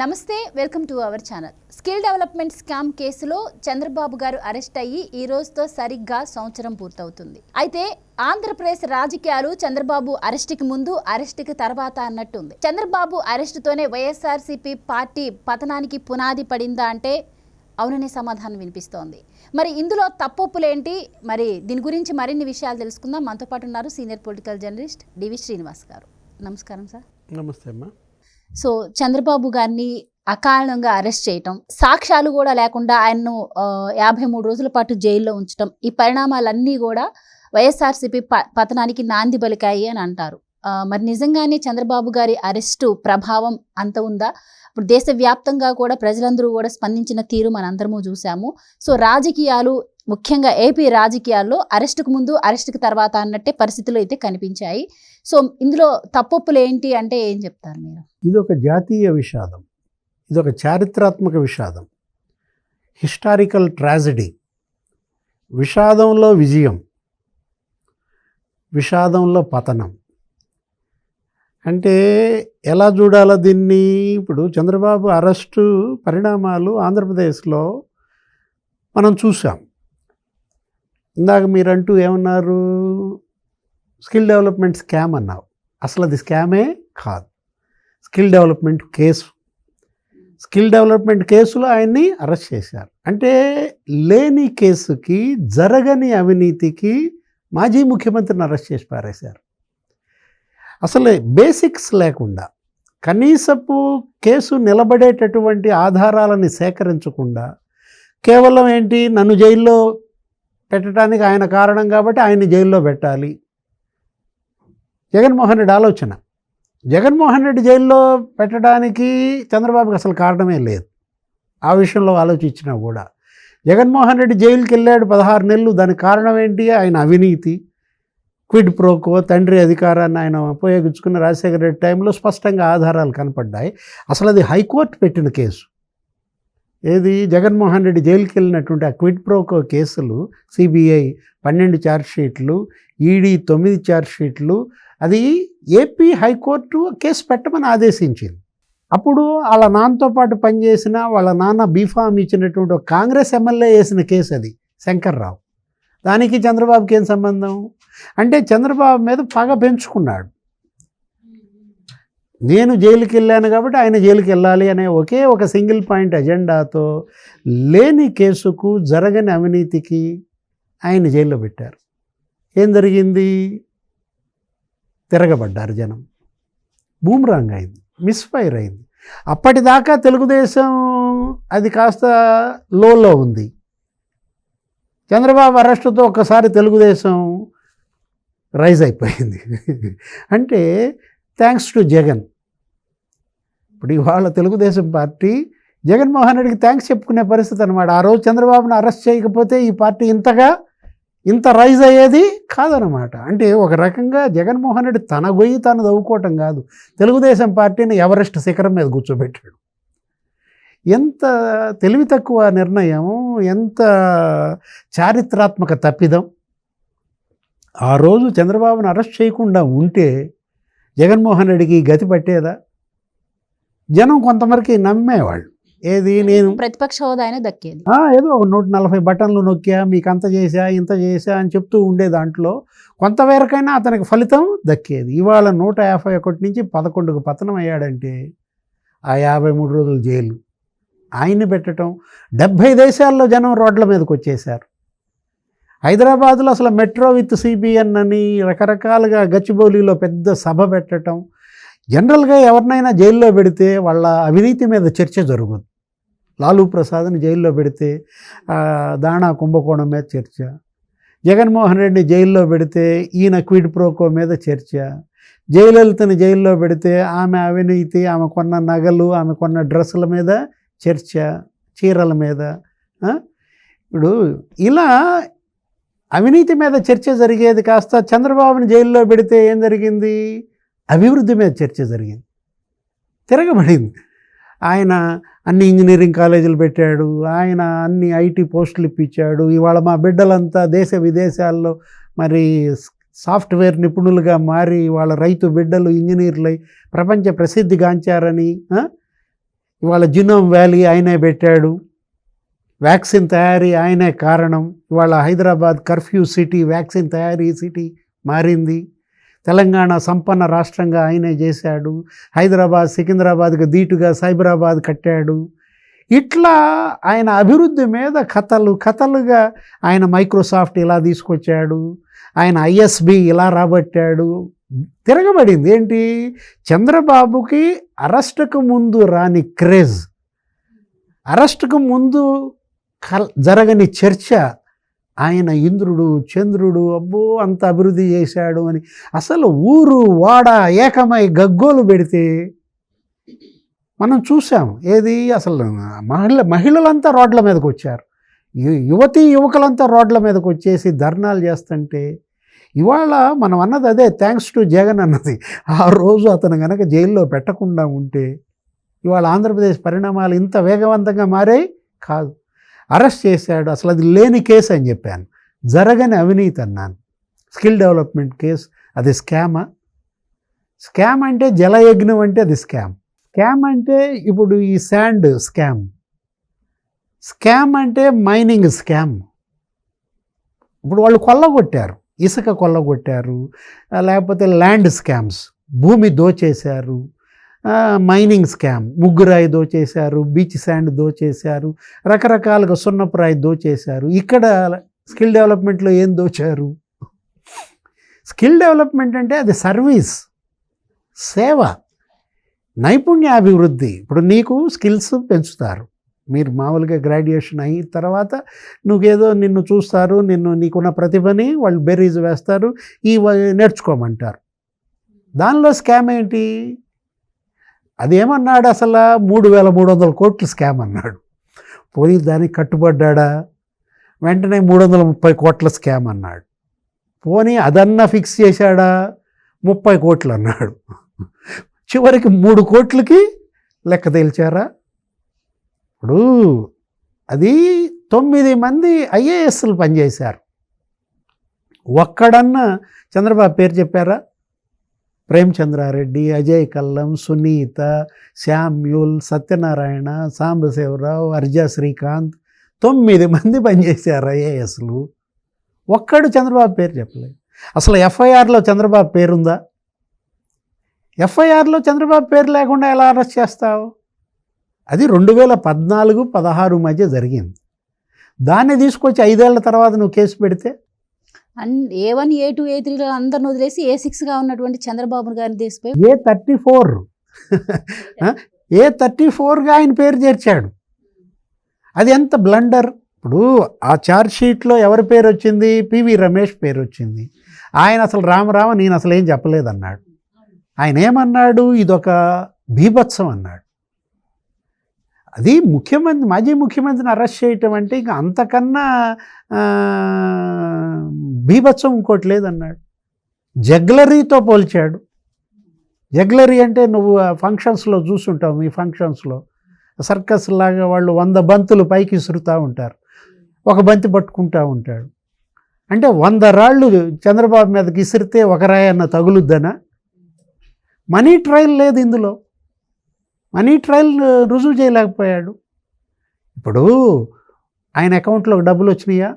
నమస్తే welcome to our channel. Skill development scam కేసులో చంద్రబాబు గారు అరెస్ట్ అయ్యి ఈ రోజుతో సరిగ్గా సంవత్సరం పూర్తవుతుంది. అయితే ఆంధ్రప్రదేశ్ రాజకీయాలు చంద్రబాబు అరెస్ట్కి ముందు అరెస్ట్కి తర్వాత అన్నట్టుంది. చంద్రబాబు అరెస్టుతోనే వైఎస్ఆర్సీపీ పార్టీ పతనానికి పునాది పడిందా అంటే అవుననే సమాధానం వినిపిస్తోంది. మరి ఇందులో తప్పొప్పులేంటి? మరి దీని గురించి మరిన్ని విషయాలు తెలుసుకుందాం. మనతో పాటు ఉన్నారు senior political journalist DV Srinivas గారు. నమస్కారం సార్. నమస్తే అమ్మా. సో చంద్రబాబు గారిని అకారణంగా అరెస్ట్ చేయటం సాక్ష్యాలు కూడా లేకుండా ఆయన్ను యాభై మూడు రోజుల పాటు జైల్లో ఉంచటం ఈ పరిణామాలన్నీ కూడా వైఎస్ఆర్సీపీ ప పతనానికి నాంది పలికాయి అని అంటారు. మరి నిజంగానే చంద్రబాబు గారి అరెస్టు ప్రభావం అంత ఉందా? ఇప్పుడు దేశవ్యాప్తంగా కూడా ప్రజలందరూ కూడా స్పందించిన తీరు మనందరము చూసాము సో రాజకీయాలు ముఖ్యంగా ఏపీ రాజకీయాల్లో అరెస్టుకు ముందు అరెస్టుకు తర్వాత అన్నట్టే పరిస్థితులు అయితే కనిపించాయి. సో ఇందులో తప్పొప్పులు ఏంటి అంటే ఏం చెప్తారు మీరు? ఇది ఒక జాతీయ విషాదం. ఇది ఒక చారిత్రాత్మక విషాదం. Historical tragedy. విషాదంలో విజయం. విషాదంలో పతనం. అంటే ఎలా చూడాలో దీన్ని? ఇప్పుడు చంద్రబాబు అరెస్టు పరిణామాలు ఆంధ్రప్రదేశ్లో మనం చూసాం. ఇందాక మీరంటూ ఏమన్నారు? స్కిల్ డెవలప్మెంట్ స్కామ్ అన్నావు. అసలు అది స్కామే కాదు. Skill development case. Skill development కేసులో ఆయన్ని అరెస్ట్ చేశారు. అంటే లేని కేసుకి జరగని అవినీతికి మాజీ ముఖ్యమంత్రిని అరెస్ట్ చేసి పారేశారు. అసలు బేసిక్స్ లేకుండా కనీసపు కేసు నిలబడేటటువంటి ఆధారాలని సేకరించకుండా కేవలం ఏంటి నన్ను జైల్లో పెట్టడానికి ఆయన కారణం కాబట్టి ఆయన్ని జైల్లో పెట్టాలి జగన్మోహన్ రెడ్డి ఆలోచన. జగన్మోహన్ రెడ్డి జైల్లో పెట్టడానికి చంద్రబాబుకి అసలు కారణమే లేదు. ఆ విషయంలో ఆలోచించినా కూడా. జగన్మోహన్ రెడ్డి జైలుకి వెళ్ళాడు పదహారు నెలలు. దానికి కారణం ఏంటి? ఆయన అవినీతి. క్విడ్ ప్రోకో తండ్రి అధికారాన్ని ఆయన ఉపయోగించుకున్న రాజశేఖర రెడ్డి టైంలో స్పష్టంగా ఆధారాలు కనపడ్డాయి. అసలు అది హైకోర్టు పెట్టిన కేసు. ఏది? జగన్మోహన్ రెడ్డి జైలుకి వెళ్ళినటువంటి ఆ క్విడ్ ప్రోకో కేసులు సిబిఐ పన్నెండు ఛార్జ్షీట్లు ఈడీ తొమ్మిది ఛార్జ్షీట్లు అది ఏపీ హైకోర్టు కేసు పెట్టమని ఆదేశించింది. అప్పుడు వాళ్ళ నాన్నతో పాటు పనిచేసిన వాళ్ళ నాన్న బీఫామ్ ఇచ్చినటువంటి ఒక కాంగ్రెస్ ఎమ్మెల్యే వేసిన కేసు అది శంకర్రావు. దానికి చంద్రబాబుకి ఏం సంబంధం? అంటే చంద్రబాబు మీద పగ పెంచుకున్నాడు. నేను జైలుకి వెళ్ళాను కాబట్టి ఆయన జైలుకి వెళ్ళాలి అనే ఒకే ఒక సింగిల్ పాయింట్ ఎజెండాతో లేని కేసుకు జరగని అవినీతికి ఆయన జైల్లో పెట్టారు. ఏం జరిగింది? తిరగబడ్డారు జనం. బూమ్రాంగ్ అయింది. మిస్ఫైర్ అయింది. అప్పటిదాకా తెలుగుదేశం అది కాస్త లోలో ఉంది. చంద్రబాబు అరెస్టుతో ఒక్కసారి తెలుగుదేశం రైజ్ అయిపోయింది. అంటే థ్యాంక్స్ టు జగన్. ఇప్పుడు ఇవాళ తెలుగుదేశం పార్టీ జగన్మోహన్ రెడ్డికి థ్యాంక్స్ చెప్పుకునే పరిస్థితి అనమాట ఆ రోజు చంద్రబాబును అరెస్ట్ చేయకపోతే ఈ పార్టీ ఇంతగా ఇంత రైజ్ అయ్యేది కాదనమాట. అంటే ఒక రకంగా జగన్మోహన్ రెడ్డి తన గొయ్యి తాను దవ్వుకోవటం కాదు. తెలుగుదేశం పార్టీని ఎవరెస్ట్ శిఖరం మీద కూర్చోబెట్టాడు. ఎంత తెలివి తక్కువ నిర్ణయం ఎంత చారిత్రాత్మక తప్పిదం. ఆ రోజు చంద్రబాబును అరెస్ట్ చేయకుండా ఉంటే జగన్మోహన్ రెడ్డికి గతి పట్టేదా? జనం కొంతమరికి నమ్మేవాళ్ళు. ఏది నేను? ప్రతిపక్ష హోదా అయినా దక్కేది. ఏదో ఒక నూట నలభై బటన్లు నొక్కా మీకు అంత చేశా ఇంత చేశా అని చెప్తూ ఉండే దాంట్లో కొంతవరకైనా అతనికి ఫలితం దక్కేది. ఇవాళ నూట యాభై ఒకటి నుంచి పదకొండుకు పతనం అయ్యాడంటే ఆ యాభై మూడు రోజులు జైలు. ఆయన్ని పెట్టడం డెబ్భై దేశాల్లో జనం రోడ్ల మీదకి వచ్చేశారు. హైదరాబాద్లో అసలు మెట్రో విత్ సిబిఎన్ అని రకరకాలుగా గచ్చిబౌలిలో పెద్ద సభ పెట్టడం జనరల్గా ఎవరినైనా జైల్లో పెడితే వాళ్ళ అవినీతి మీద చర్చ జరుగుతుంది లాలూ ప్రసాద్ని జైల్లో పెడితే దాణా కుంభకోణం మీద చర్చ. జగన్మోహన్ రెడ్డిని జైల్లో పెడితే ఈయన క్విడ్ ప్రోకో మీద చర్చ. జయలలితని జైల్లో పెడితే ఆమె అవినీతి ఆమె కొన్న నగలు ఆమె కొన్న డ్రెస్సుల మీద చర్చ చీరల మీద. ఇప్పుడు ఇలా అవినీతి మీద చర్చ జరిగేది కాస్త చంద్రబాబుని జైల్లో పెడితే ఏం జరిగింది? అభివృద్ధి మీద చర్చ జరిగింది. తిరగబడింది. ఆయన అన్ని ఇంజనీరింగ్ కాలేజీలు పెట్టాడు. ఆయన అన్ని ఐటీ పోస్టులు ఇప్పించాడు. ఇవాళ మా బిడ్డలంతా దేశ విదేశాల్లో మరి సాఫ్ట్వేర్ నిపుణులుగా మారి వాళ్ళ రైతు బిడ్డలు ఇంజనీర్లై ప్రపంచ ప్రసిద్ధిగాంచారని ఇవాళ జినోమ్ వ్యాలీ ఆయనే పెట్టాడు. వ్యాక్సిన్ తయారీ ఆయనే కారణం. ఇవాళ హైదరాబాద్ కర్ఫ్యూ సిటీ వ్యాక్సిన్ తయారీ సిటీ మారింది. తెలంగాణ సంపన్న రాష్ట్రంగా ఆయనే చేశాడు. హైదరాబాద్ సికింద్రాబాద్కి దీటుగా సైబరాబాద్ కట్టాడు. ఇట్లా ఆయన అభివృద్ధి మీద కథలు కథలుగా ఆయన మైక్రోసాఫ్ట్ ఇలా తీసుకొచ్చాడు. ఆయన ఐఎస్బి ఇలా రాబట్టాడు. తిరగబడింది. ఏంటి? చంద్రబాబుకి అరెస్టుకు ముందు రాని క్రేజ్ అరెస్టుకు ముందు కల్ జరగని చర్చ ఆయన ఇంద్రుడు చంద్రుడు అబ్బో అంత అభివృద్ధి చేశాడు అని. అసలు ఊరు వాడ ఏకమై గగ్గోలు పెడితే మనం చూసాం ఏది? అసలు మహిళ మహిళలంతా రోడ్ల మీదకి వచ్చారు. యువతి యువకులంతా రోడ్ల మీదకి వచ్చేసి ధర్నాలు చేస్తుంటే ఇవాళ మనం అన్నది అదే థ్యాంక్స్ టు జగన్ అన్నది. ఆ రోజు అతను కనుక జైల్లో పెట్టకుండా ఉంటే ఇవాళ ఆంధ్రప్రదేశ్ పరిణామాలు ఇంత వేగవంతంగా మారాయి? కాదు. అరెస్ట్ చేశాడు. అసలు అది లేని కేసు అని చెప్పాను. జరగని అవినీతి అన్నాను. స్కిల్ డెవలప్మెంట్ కేసు అది స్కామా. స్కామ్ అంటే జలయజ్ఞం అంటే అది స్కామ్. స్కామ్ అంటే ఇప్పుడు ఈ శాండ్ స్కామ్. స్కామ్ అంటే మైనింగ్ స్కామ్. ఇప్పుడు వాళ్ళు కొల్లగొట్టారు. ఇసుక కొల్లగొట్టారు. లేకపోతే ల్యాండ్ స్కామ్స్. భూమి దోచేశారు. మైనింగ్ స్కామ్ ముగ్గురాయి దోచేశారు బీచ్ శాండ్ దోచేశారు రకరకాలుగా సున్నపురాయి దోచేశారు. ఇక్కడ స్కిల్ డెవలప్మెంట్లో ఏం దోచారు? స్కిల్ డెవలప్మెంట్ అంటే అది సర్వీస్ సేవ నైపుణ్యాభివృద్ధి ఇప్పుడు నీకు స్కిల్స్ పెంచుతారు. మీరు మామూలుగా గ్రాడ్యుయేషన్ అయిన తర్వాత నువ్వేదో నిన్ను చూస్తారు నిన్ను నీకున్న ప్రతిభని వాళ్ళు బెర్రీస్ వేస్తారు ఈ నేర్చుకోమంటారు. దానిలో స్కామ్ ఏంటి? అదేమన్నాడు అసలు? మూడు వేల మూడు వందల కోట్లు స్కామ్ అన్నాడు. పోనీ దానికి కట్టుబడ్డా వెంటనే మూడు వందల ముప్పై కోట్ల స్కామ్ అన్నాడు. పోనీ అదన్నా ఫిక్స్ చేశాడా? ముప్పై కోట్లు అన్నాడు. చివరికి మూడు కోట్లకి లెక్క తేల్చారా? ఇప్పుడు అది తొమ్మిది మంది ఐఏఎస్లు పనిచేశారు. ఒక్కడన్నా చంద్రబాబు పేరు చెప్పారా? ప్రేమచంద్రారెడ్డి అజయ్ కల్లం సునీత శామ్యూల్ సత్యనారాయణ సాంబశివరావు అర్జా శ్రీకాంత్ తొమ్మిది మంది పనిచేశారు ఐఏఎస్లు. ఒక్కడు చంద్రబాబు పేరు చెప్పలేదు. అసలు ఎఫ్ఐఆర్లో చంద్రబాబు పేరుందా? ఎఫ్ఐఆర్లో చంద్రబాబు పేరు లేకుండా ఎలా అరెస్ట్ చేస్తావు? అది రెండు వేల పద్నాలుగు పదహారు మధ్య జరిగింది. దాన్ని తీసుకొచ్చి ఐదేళ్ళ తర్వాత నువ్వు కేసు పెడితే and A one A two A త్రీలో అందరిని వదిలేసి ఏ సిక్స్గా ఉన్నటువంటి చంద్రబాబు గారిని తీసిపోయి A thirty four A thirty ఫోర్గా ఆయన పేరు చేర్చాడు. అది ఎంత బ్లండర్ ఇప్పుడు ఆ ఛార్జ్ షీట్లో ఎవరి పేరు వచ్చింది? పివి రమేష్ పేరు వచ్చింది. ఆయన అసలు రామరామ నేను అసలు ఏం చెప్పలేదన్నాడు. ఆయన ఏమన్నాడు? ఇదొక బీభత్సం అన్నాడు. అది ముఖ్యమంత్రి మాజీ ముఖ్యమంత్రిని అరెస్ట్ చేయటం అంటే ఇంకా అంతకన్నా బీభత్సం ఇంకోటి లేదన్నాడు. జగ్లరీతో పోల్చాడు. జగ్లరీ అంటే నువ్వు ఆ ఫంక్షన్స్లో చూసుంటావు మీ ఫంక్షన్స్లో. సర్కస్ లాగా వాళ్ళు వంద బంతులు పైకి విసురుతూ ఉంటారు. ఒక బంతి పట్టుకుంటూ ఉంటాడు. అంటే వంద రాళ్ళు చంద్రబాబు మీదకి విసిరితే ఒక రాయన్న తగులుద్దనా? మనీ ట్రయల్ లేదు ఇందులో. మనీ ట్రయల్ రుజువు చేయలేకపోయాడు. ఇప్పుడు ఆయన అకౌంట్లో డబ్బులు వచ్చినాయా?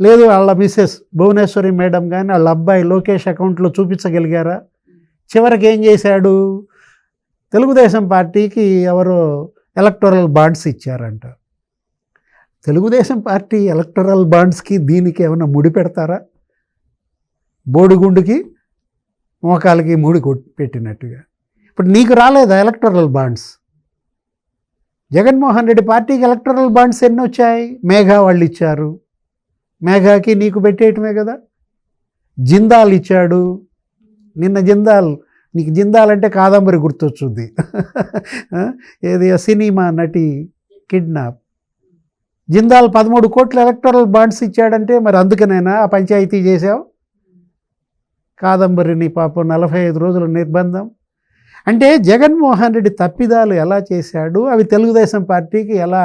లేదు వాళ్ళ మిస్సెస్ భువనేశ్వరి మేడం కానీ వాళ్ళ అబ్బాయి లోకేష్ అకౌంట్లో చూపించగలిగారా? చివరికి ఏం చేశాడు? తెలుగుదేశం పార్టీకి ఎవరో ఎలక్టోరల్ బాండ్స్ ఇచ్చారంట. తెలుగుదేశం పార్టీ ఎలక్టోరల్ బాండ్స్కి దీనికి ఏమైనా ముడి పెడతారా? బోడిగుండుకి మోకాలకి ముడి కొట్టి పెట్టినట్టుగా. ఇప్పుడు నీకు రాలేదా ఎలక్టరల్ బాండ్స్ జగన్మోహన్ రెడ్డి పార్టీకి ఎలక్టరల్ బాండ్స్ ఎన్ని వచ్చాయి? మేఘా వాళ్ళు ఇచ్చారు. మేఘాకి నీకు పెట్టేయటమే కదా. జిందాల్ ఇచ్చాడు. నిన్న జిందాల్ నీకు జిందాల్ అంటే కాదంబరి గుర్తొచ్చుద్ది. ఏది? ఆ సినిమా నటి కిడ్నాప్. జిందాల్ పదమూడు కోట్ల ఎలక్టరల్ బాండ్స్ ఇచ్చాడంటే మరి అందుకనేనా? ఆ పంచాయతీ చేసావు కాదంబరిని పాపం నలభై ఐదు రోజుల నిర్బంధం. అంటే జగన్మోహన్ రెడ్డి తప్పిదాలు ఎలా చేశాడు అవి తెలుగుదేశం పార్టీకి ఎలా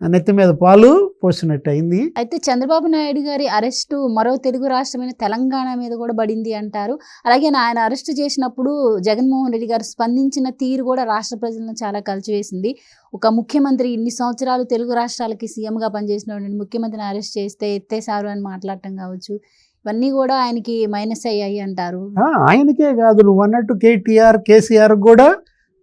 నెత్తి మీద పాలు పోసినట్టు అయింది అయితే చంద్రబాబు నాయుడు గారి అరెస్టు మరో తెలుగు రాష్ట్రమైన తెలంగాణ మీద కూడా పడింది అంటారు. అలాగే ఆయన అరెస్ట్ చేసినప్పుడు జగన్మోహన్ రెడ్డి గారు స్పందించిన తీరు కూడా రాష్ట్ర ప్రజలను చాలా కలిచివేసింది. ఒక ముఖ్యమంత్రి ఇన్ని సంవత్సరాలు తెలుగు రాష్ట్రాలకి సీఎంగా పనిచేసినటువంటి ముఖ్యమంత్రిని అరెస్ట్ చేస్తే ఎత్తేసారు అని మాట్లాడటం కావచ్చు. ఇవన్నీ కూడా ఆయనకి మైనస్ అయ్యాయి అంటారు. ఆయనకే కాదు నువ్వు అన్నట్టు కేటీఆర్ కేసీఆర్ కూడా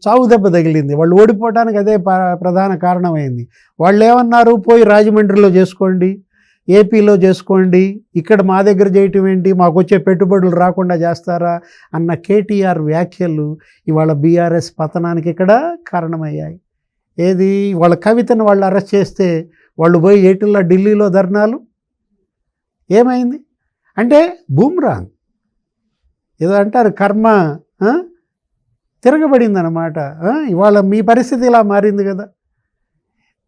చావు దెబ్బ తగిలింది. వాళ్ళు ఓడిపోవడానికి అదే ప్రధాన కారణమైంది. వాళ్ళు ఏమన్నారు? పోయి రాజమండ్రిలో చేసుకోండి ఏపీలో చేసుకోండి ఇక్కడ మా దగ్గర చేయటం ఏంటి? మాకు వచ్చే పెట్టుబడులు రాకుండా చేస్తారా? అన్న కేటీఆర్ వ్యాఖ్యలు ఇవాళ బీఆర్ఎస్ పతనానికి ఇక్కడ కారణమయ్యాయి. ఏది? వాళ్ళ కవితను వాళ్ళు అరెస్ట్ చేస్తే వాళ్ళు పోయి ఏటిల్లో ఢిల్లీలో ధర్నాలు? ఏమైంది? అంటే బూమ్రాంగ్. ఏదో అంటారు కర్మ తిరగబడింది అనమాట ఇవాళ మీ పరిస్థితి ఇలా మారింది కదా.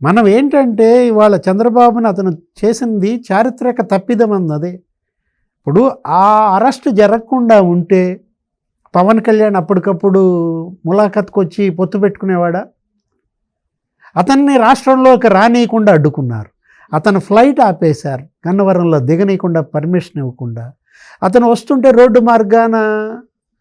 మనం ఏంటంటే ఇవాళ చంద్రబాబుని అతను చేసింది చారిత్రక తప్పిదం అన్నది. ఇప్పుడు ఆ అరెస్ట్ జరగకుండా ఉంటే పవన్ కళ్యాణ్ అప్పటికప్పుడు ములాఖత్కు వచ్చి పొత్తు పెట్టుకునేవాడా? అతన్ని రాష్ట్రంలోకి రానియకుండా అడ్డుకున్నారు. అతను ఫ్లైట్ ఆపేశారు. గన్నవరంలో దిగనీయకుండా పర్మిషన్ ఇవ్వకుండా. అతను వస్తుంటే రోడ్డు మార్గాన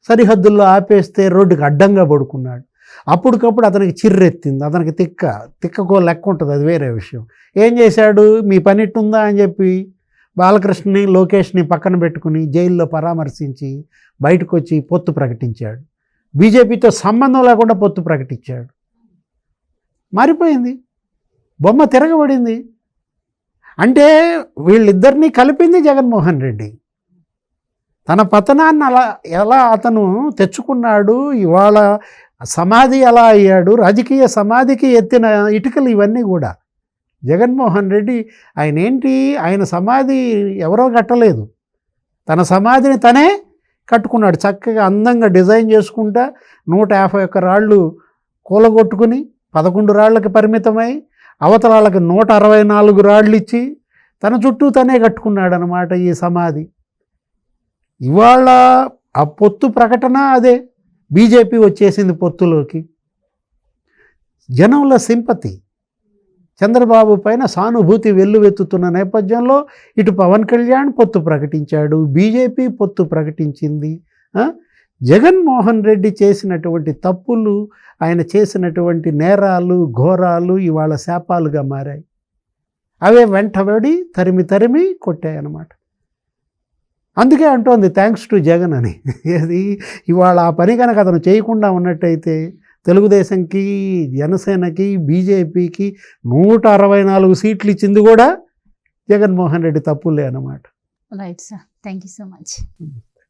సరిహద్దుల్లో ఆపేస్తే రోడ్డుకి అడ్డంగా పడుకున్నాడు. అప్పటికప్పుడు అతనికి చిర్రెత్తింది. అతనికి తిక్క తిక్కకో లెక్క ఉంటుంది. అది వేరే విషయం. ఏం చేశాడు? మీ పనిట్టుందా అని చెప్పి బాలకృష్ణని లోకేష్ని పక్కన పెట్టుకుని జైల్లో పరామర్శించి బయటకు వచ్చి పొత్తు ప్రకటించాడు. బీజేపీతో సంబంధం లేకుండా పొత్తు ప్రకటించాడు. మారిపోయింది. బొమ్మ తిరగబడింది. అంటే వీళ్ళిద్దరినీ కలిపింది జగన్మోహన్ రెడ్డి. తన పతనాన్ని అలా ఎలా అతను తెచ్చుకున్నాడు ఇవాళ సమాధి ఎలా అయ్యాడు రాజకీయ సమాధికి ఎత్తిన ఇటుకలు ఇవన్నీ కూడా. జగన్మోహన్ రెడ్డి ఆయన ఏంటి ఆయన సమాధి ఎవరో కట్టలేదు. తన సమాధిని తనే కట్టుకున్నాడు. చక్కగా అందంగా డిజైన్ చేసుకుంటా నూట యాభై ఒక్క రాళ్ళు కూలగొట్టుకుని పదకొండు రాళ్ళకి పరిమితమై అవతలాలకు నూట అరవై నాలుగు రాళ్ళు ఇచ్చి తన చుట్టూ తనే కట్టుకున్నాడు అనమాట ఈ సమాధి. ఇవాళ ఆ పొత్తు ప్రకటన అదే. బీజేపీ వచ్చేసింది పొత్తులోకి. జనంలో సింపతి చంద్రబాబు పైన సానుభూతి వెల్లువెత్తుతున్న నేపథ్యంలో ఇటు పవన్ కళ్యాణ్ పొత్తు ప్రకటించాడు. బీజేపీ పొత్తు ప్రకటించింది. జగన్మోహన్ రెడ్డి చేసినటువంటి తప్పులు ఆయన చేసినటువంటి నేరాలు ఘోరాలు ఇవాళ శాపాలుగా మారాయి. అవే వెంటబడి తరిమి తరిమి కొట్టాయన్నమాట. అందుకే అంటోంది థ్యాంక్స్ టు జగన్ అని. అది ఇవాళ ఆ పని కనుక అతను చేయకుండా ఉన్నట్టయితే తెలుగుదేశంకి జనసేనకి బీజేపీకి నూట అరవై నాలుగు సీట్లు ఇచ్చింది కూడా జగన్మోహన్ రెడ్డి తప్పులే అన్నమాట. Right sir thank you so much